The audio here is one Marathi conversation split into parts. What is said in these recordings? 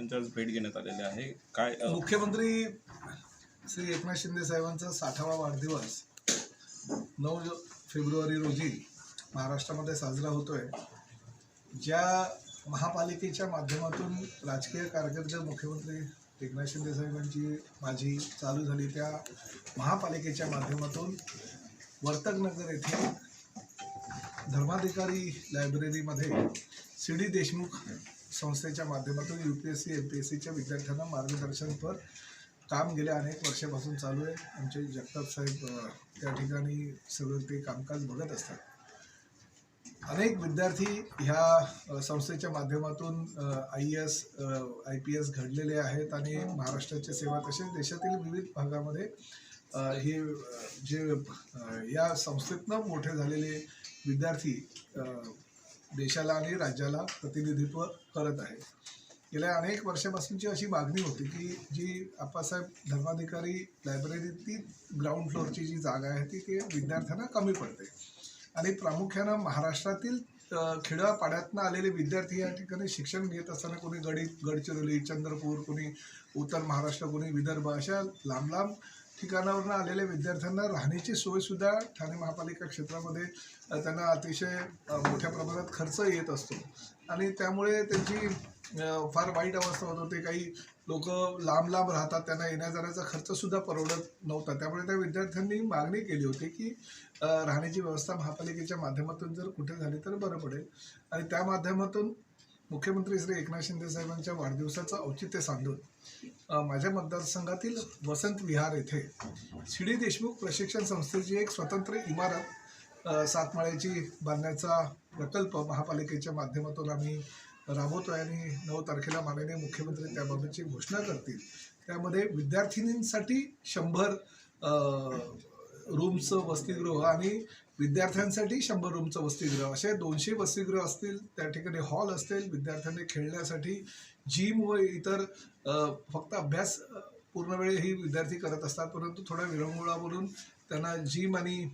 त्यांच्या आज भेट घेण्यात आलेली आहे. काय अ, मुख्यमंत्री श्री एकनाथ शिंदे साहेबांचा साठावा वाढदिवस नऊ फेब्रुवारी रोजी महाराष्ट्रामध्ये साजरा होतोय. ज्या महापालिकेच्या माध्यमातून राजकीय कारकीर्द मुख्यमंत्री एकनाथ शिंदे साहेबांची माझी चालू झाली त्या महापालिकेच्या माध्यमातून वर्तकनगर येथे धर्माधिकारी लायब्ररीमध्ये सी डी देशमुख संस्थेच्या माध्यमातून U P S C M P S सीच्या विद्यार्थ्यांना मार्गदर्शनपर काम गेल्या अनेक वर्षापासून चालू आहे. आमचे जगताप साहेब त्या ठिकाणी सगळं ते कामकाज बघत असतात. अनेक विद्यार्थी ह्या संस्थेच्या माध्यमातून I S I P S घडलेले आहेत आणि महाराष्ट्राच्या सेवा तसेच देशातील विविध भागामध्ये हे जे या संस्थेतनं मोठे झालेले विद्यार्थी देशाला आणि राज्याला प्रतिनिधित्व करत आहे. गेल्या अनेक वर्षापासूनची अशी मागणी होती की जी आप्पासाहेब धर्माधिकारी लायब्ररीतली ग्राउंड फ्लोअरची जी जागा आहे ती ते विद्यार्थ्यांना कमी पडते. आणि प्रामुख्यानं महाराष्ट्रातील खेड्यापाड्यातनं आलेले विद्यार्थी या ठिकाणी शिक्षण घेत असताना कोणी गडी गडचिरोली चंद्रपूर कोणी उत्तर महाराष्ट्र कोणी विदर्भ अशा लांब लांब ठिकाणावरून आलेल्या विद्यार्थ्यांना राहण्याची सोयसुद्धा ठाणे महापालिका क्षेत्रामध्ये त्यांना अतिशय मोठ्या प्रमाणात खर्च येत असतो. आणि त्यामुळे त्यांची फार वाईट अवस्था होत होते. काही लोक लांब लांब राहतात त्यांना येण्या जाण्याचा खर्चसुद्धा परवडत नव्हता. त्यामुळे त्या विद्यार्थ्यांनी मागणी केली होती की राहण्याची व्यवस्था महापालिकेच्या माध्यमातून जर कुठे झाली तर बरं पडेल. आणि त्या माध्यमातून मुख्यमंत्री श्री एकनाथ शिंदे साहेबांच्या वाढदिवसाचं औचित्य साधून माझ्या मतदारसंघातील वसंत विहार येथे सी डी देशमुख प्रशिक्षण संस्थेची एक स्वतंत्र इमारत सातमाळ्याची बांधण्याचा प्रकल्प महापालिकेच्या माध्यमातून आम्ही राबवतो आहे आणि नऊ तारखेला माननीय मुख्यमंत्री त्याबाबतची घोषणा करतील. त्यामध्ये विद्यार्थिनींसाठी शंभर रूमचं वसतिगृह आणि विद्यार्थ्यांसाठी शंभर रूमचं वसतिगृह. असे दोनशे वसतिगृह असतील त्या ठिकाणी हॉल असतील विद्यार्थ्यांनी खेळण्यासाठी जिम व इतर फक्त अभ्यास पूर्ण वेळ ही विद्यार्थी करत असतात. परंतु थोड्या विरंगुळा बोलून त्यांना जिम आणि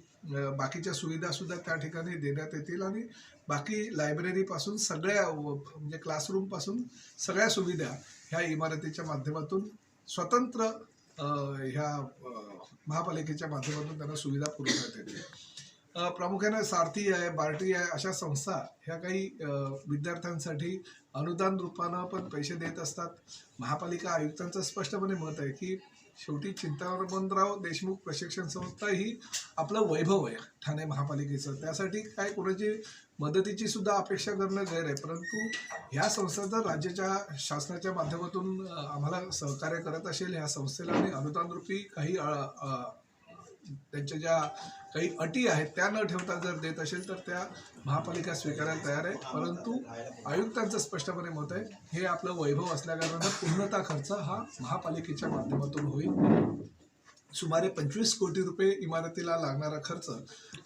बाकीच्या सुविधासुद्धा त्या ठिकाणी देण्यात येतील आणि बाकी लायब्ररीपासून सगळ्या म्हणजे क्लासरूमपासून सगळ्या सुविधा ह्या इमारतीच्या माध्यमातून स्वतंत्र ह्या महापालिकेच्या माध्यमातून त्यांना सुविधा पुरवण्यात येतील. प्रामुख्याने सारथी आहे बार्टी आहे अशा संस्था ह्या काही विद्यार्थ्यांसाठी अनुदान रूपानं पण पैसे देत असतात. महापालिका आयुक्तांचं स्पष्टपणे मत आहे की शेवटी चिंतामणराव देशमुख प्रशिक्षण संस्था ही आपलं वैभव आहे ठाणे महापालिकेचं. त्यासाठी काय कोणाची मदतीची सुद्धा अपेक्षा करणं गैर आहे. परंतु ह्या संस्था जर राज्याच्या शासनाच्या माध्यमातून आम्हाला सहकार्य करत असेल ह्या संस्थेला आणि अनुदानरूपी काही त्यांच्या ज्या काही अटी आहेत त्या न ठेवता जर देत असेल तर त्या महापालिका स्वीकारायला तयार आहे. परंतु आयुक्तांचं स्पष्टपणे मत आहे हे आपलं वैभव असल्याकारणानं पूर्णता खर्च हा महापालिकेच्या माध्यमातून होईल. सुमारे पंचवीस कोटी रुपये इमारतीला लागणारा खर्च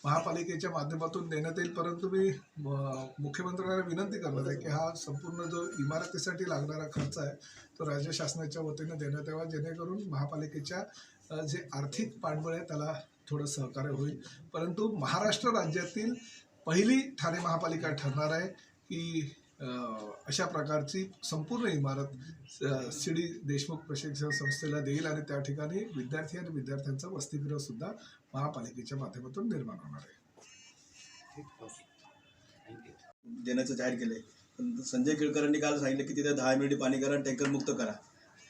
महापालिकेच्या माध्यमातून देण्यात येईल. परंतु मी म- मुख्यमंत्र्यांना विनंती करणार आहे की हा संपूर्ण जो इमारतीसाठी लागणारा खर्च आहे तो राज्य शासनाच्या वतीने देण्यात यावा. जेणेकरून महापालिकेच्या जे आर्थिक पाठबळ आहे त्याला थोडं सहकार्य होईल. परंतु महाराष्ट्र राज्यातील पहिली ठाणे महापालिका ठरणार आहे की अशा प्रकारची संपूर्ण इमारत सी डी देशमुख प्रशिक्षण संस्थेला देईल आणि त्या ठिकाणी विद्यार्थी आणि विद्यार्थ्यांचं वसतिगृह सुद्धा महापालिकेच्या माध्यमातून निर्माण होणार आहे. देण्याचं जाहीर केलंय. पण संजय केळकरांनी काल सांगितलं की तिथे दहा मिनिटे पाणी करा टँकर मुक्त करा.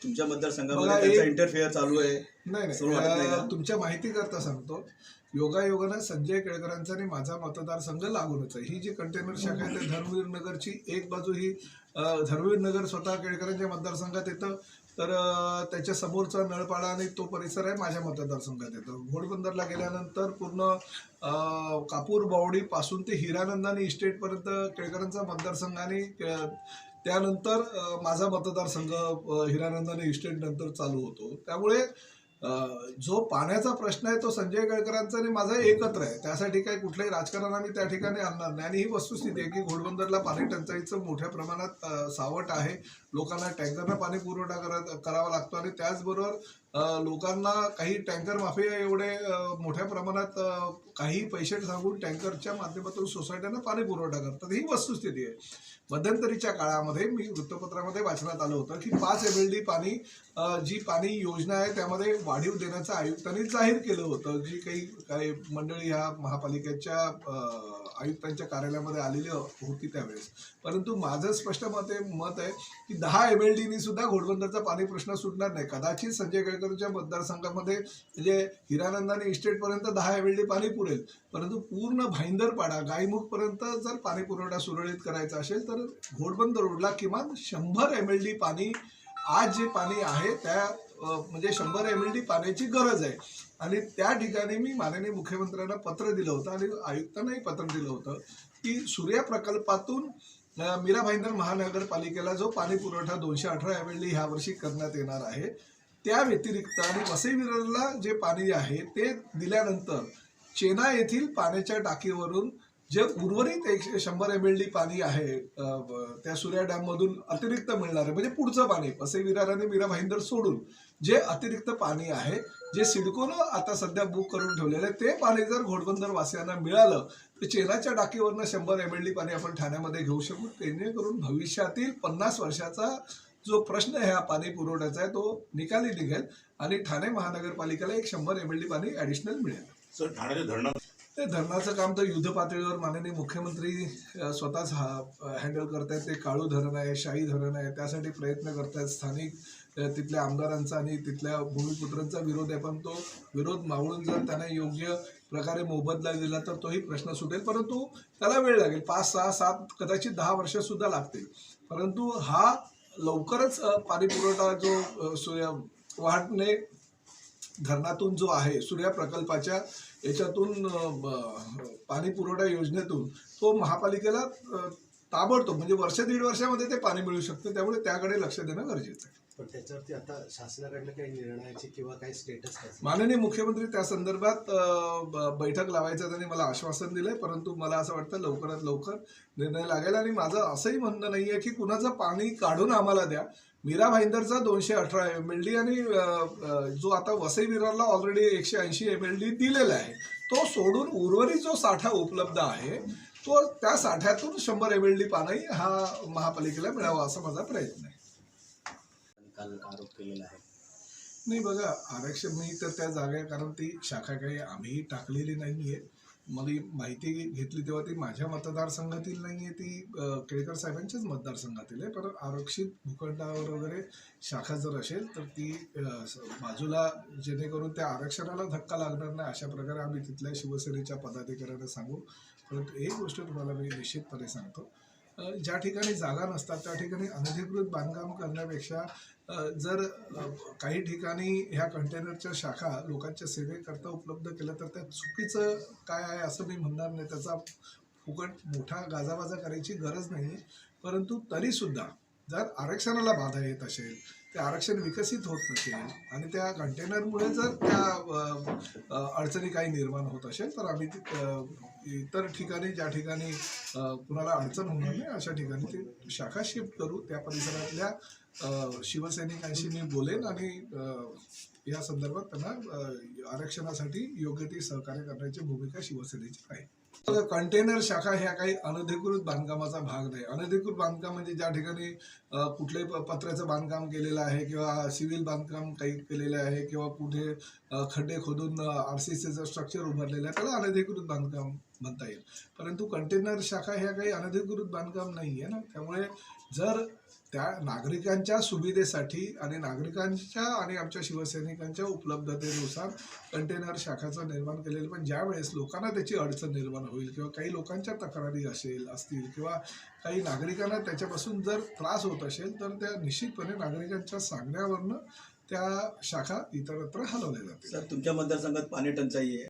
तुमच्या मतदारसंघामध्ये त्यांचा इंटरफेअर चालू आहे. नाही नाही. तुमच्या माहिती करता सांगतो. योगायोगानं संजय केळकरांचा आणि माझा मतदारसंघ लागूनच आहे. ही जी कंटेनर शाखा आहे त्या धर्मवीर नगरची एक बाजू ही धर्मवीर नगर स्वतः केळकरांच्या मतदारसंघात येतं. तर त्याच्या समोरचा नळपाडा आणि तो परिसर आहे माझ्या मतदारसंघात येतो. घोडबंदरला गेल्यानंतर पूर्ण कापूर बावडी पासून ते हिरानंदानी इस्टेटपर्यंत केळकरांचा मतदारसंघ आणि के- त्यानंतर माझा मतदारसंघ हिरानंदाने इस्टेट नंतर चालू होतो. त्यामुळे जो पाण्याचा प्रश्न आहे तो संजय गडकरांचा आणि माझा एकत्र आहे. त्यासाठी काही कुठलंही राजकारण आम्ही त्या ठिकाणी आणणार नाही. आणि ही वस्तुस्थिती आहे की घोडबंदरला पाणी टंचाईचं मोठ्या प्रमाणात सावट आहे. लोकांना टँकरनं पाणी पुरवठा करत करावा लागतो. आणि त्याचबरोबर लोकांना काही टँकर माफिया एवढे मोठ्या प्रमाणात काही पैसे सांगून टँकरच्या माध्यमातून सोसायट्यांना पाणी पुरवठा करतात. ही वस्तुस्थिती आहे. मध्यंतरीच्या काळामध्ये मी वृत्तपत्रामध्ये वाचण्यात आलं होतं की पाच एम एल डी पाणी जी पाणी योजना आहे त्यामध्ये वाढीव देण्याचं आयुक्तांनी जाहीर केलं होतं. जी काही काही मंडळी ह्या महापालिकेच्या आयुक्तांच्या कार्यालयामध्ये आलेली होती त्यावेळेस. परंतु माझं स्पष्ट मत आहे मत आहे की दहा एम एल डीनी सुद्धा घोडबंदरचा पाणी प्रश्न सुटणार नाही. कदाचित संजय केळकरच्या मतदारसंघामध्ये म्हणजे हिरानंदाने इस्टेटपर्यंत दहा एम एल डी पाणी पुरेल. परंतु पूर्ण भाईंदरपाडा गायमुखपर्यंत जर पाणी पुरवठा सुरळीत करायचा असेल तर घोडबंदर रोडला किमान शंभर एम एल डी पाणी आज जे पाणी आहे त्या म्हणजे शंभर एम एल डी पाण्याची गरज आहे. आणि त्या ठिकाणी मी माननीय मुख्यमंत्र्यांना पत्र दिलं होतं आणि आयुक्तांनाही पत्र दिलं होतं की सूर्या प्रकल्पातून मीरा भाईंदर महानगरपालिकेला जो पाणी पुरवठा दोनशे अठरा एम एल डी ह्या वर्षी करण्यात येणार आहे त्या व्यतिरिक्त आणि वसई विरारला जे पाणी आहे ते दिल्यानंतर चेना येथील पाण्याच्या टाकीवरून जे उर्वरित एकशे शंभर एम एल डी पाणी आहे त्या सूर्या डॅममधून अतिरिक्त मिळणार आहे. म्हणजे पुढचं पाणी असे विरार आणि मीरा भाईंदर सोडून जे अतिरिक्त पाणी आहे जे सिडकोनं आता सध्या बुक करून ठेवलेलं आहे ते पाणी जर घोडबंदर वासियांना मिळालं तर चेनाच्या डाकीवरनं शंभर एम एल डी पाणी आपण ठाण्यामध्ये घेऊ शकू. जेणेकरून भविष्यातील पन्नास वर्षाचा जो प्रश्न ह्या पाणी पुरवठ्याचा आहे तो निकाली निघेल आणि ठाणे महानगरपालिकेला एक शंभर एम एल डी पाणी ॲडिशनल मिळेल. सर ठाण्याच्या धरणात ते धरणाचं काम तर युद्ध पातळीवर माननीय मुख्यमंत्री स्वतःच हा हँडल करतायत. ते काळू धरण आहे शाही धरण आहे. त्यासाठी प्रयत्न करतायत स्थानिक तिथल्या आमदारांचा आणि तिथल्या भूमिपुत्रांचा विरोध आहे. पण तो विरोध मावळून जर त्यांना योग्य प्रकारे मोबदला दिला तर तोही प्रश्न सुटेल. परंतु त्याला वेळ लागेल. पाच सहा सात कदाचित दहा वर्षसुद्धा लागतील. परंतु हा लवकरच पाणीपुरवठा जो अ, वाढणे धरणातून जो आहे सूर्या प्रकल्पाच्या याच्यातून पाणी पुरवठा योजनेतून तो महापालिकेला अ, ताबडतोब म्हणजे वर्ष दीड वर्षामध्ये ते पाणी मिळू शकतं त्यामुळे त्याकडे लक्ष देणं गरजेचं आहे. पण त्याच्यावरती आता शासनाकडनं काही निर्णयाची किंवा काही स्टेटस माननीय मुख्यमंत्री त्या संदर्भात बैठक लावायचं त्यांनी मला आश्वासन दिलंय परंतु मला असं वाटतं लवकरात लवकर निर्णय लागेल. आणि माझं असंही म्हणणं नाही आहे की कुणाचं पाणी काढून आम्हाला द्या मीरा भाईंदरचा दोनशे अठरा एम एल डी आणि जो आता वसई विरारला ऑलरेडी एकशे ऐंशी एम एल डी दिलेला आहे तो सोडून उर्वरित जो साठा उपलब्ध आहे तो त्या साठ्यातून शंभर एम एल डी पाणी हा महापालिकेला मिळावा असा माझा प्रयत्न आहे. काल आरोप केलेला आहे. नाही बघा आरक्षण मी तर त्या जागा कारण ती शाखा काही आम्ही टाकलेली नाही आहे मला माहिती घेतली तेव्हा ती माझ्या मतदारसंघातील नाही आहे ती केळकर साहेबांच्याच मतदारसंघातील आहे. पर आरक्षित भूखंडावर वगैरे शाखा जर असेल तर ती बाजूला जेणेकरून त्या आरक्षणाला धक्का लागणार नाही अशा प्रकारे आम्ही तिथल्या शिवसेनेच्या पदाधिकाऱ्यांना सांगू. परंतु एक गोष्ट तुम्हाला मी निश्चितपणे सांगतो. ज्या ठिकाणी जागा नसतात त्या ठिकाणी अनधिकृत बांधकाम करण्यापेक्षा जर काही ठिकाणी ह्या कंटेनरच्या शाखा लोकांच्या सेवेकरता उपलब्ध केल्या तर त्या चुकीचं काय आहे असं मी म्हणणार नाही. त्याचा फुकट मोठा गाजावाजा करायची गरज नाही. परंतु तरीसुद्धा जर आरक्षणाला बाधा येत असेल ते आरक्षण विकसित होत नसेल आणि त्या कंटेनरमुळे जर त्या अडचणी काही निर्माण होत असेल तर आम्ही इतर ठिकाणी ज्या ठिकाणी कुणाला अडचण होणार नाही अशा ठिकाणी ते शाखा शिफ्ट करू. त्या परिसरातल्या शिवसैनिकांशी मी बोलेन आणि या संदर्भात त्यांना आरक्षणासाठी योग्य ती सहकार्य करण्याची भूमिका शिवसेनेची आहे. कंटेनर शाखा ह्या काही अनधिकृत बांधकामाचा भाग नाही. अनधिकृत बांधकाम म्हणजे ज्या ठिकाणी कुठल्याही पत्र्याचं बांधकाम केलेलं आहे किंवा सिव्हिल बांधकाम काही केलेलं आहे किंवा कुठे खड्डे खोदून आर सी सीचं स्ट्रक्चर उभारलेलं आहे त्याला अनधिकृत बांधकाम म्हणता येईल. परंतु कंटेनर शाखा ह्या काही अनधिकृत बांधकाम नाही आहे ना. त्यामुळे जर त्या नागरिकांच्या सुविधेसाठी आणि नागरिकांच्या आणि आमच्या शिवसैनिकांच्या उपलब्धतेनुसार कंटेनर शाखाचं निर्माण केलेलं पण ज्या वेळेस लोकांना त्याची अडचण निर्माण होईल किंवा काही लोकांच्या तक्रारी असेल असतील किंवा काही नागरिकांना त्याच्यापासून जर त्रास होत असेल तर त्या निश्चितपणे नागरिकांच्या सांगण्यावरनं त्या शाखा इतरत्र हलवल्या जातील. सर तुमच्या मतदारसंघात पाणी टंचाई आहे.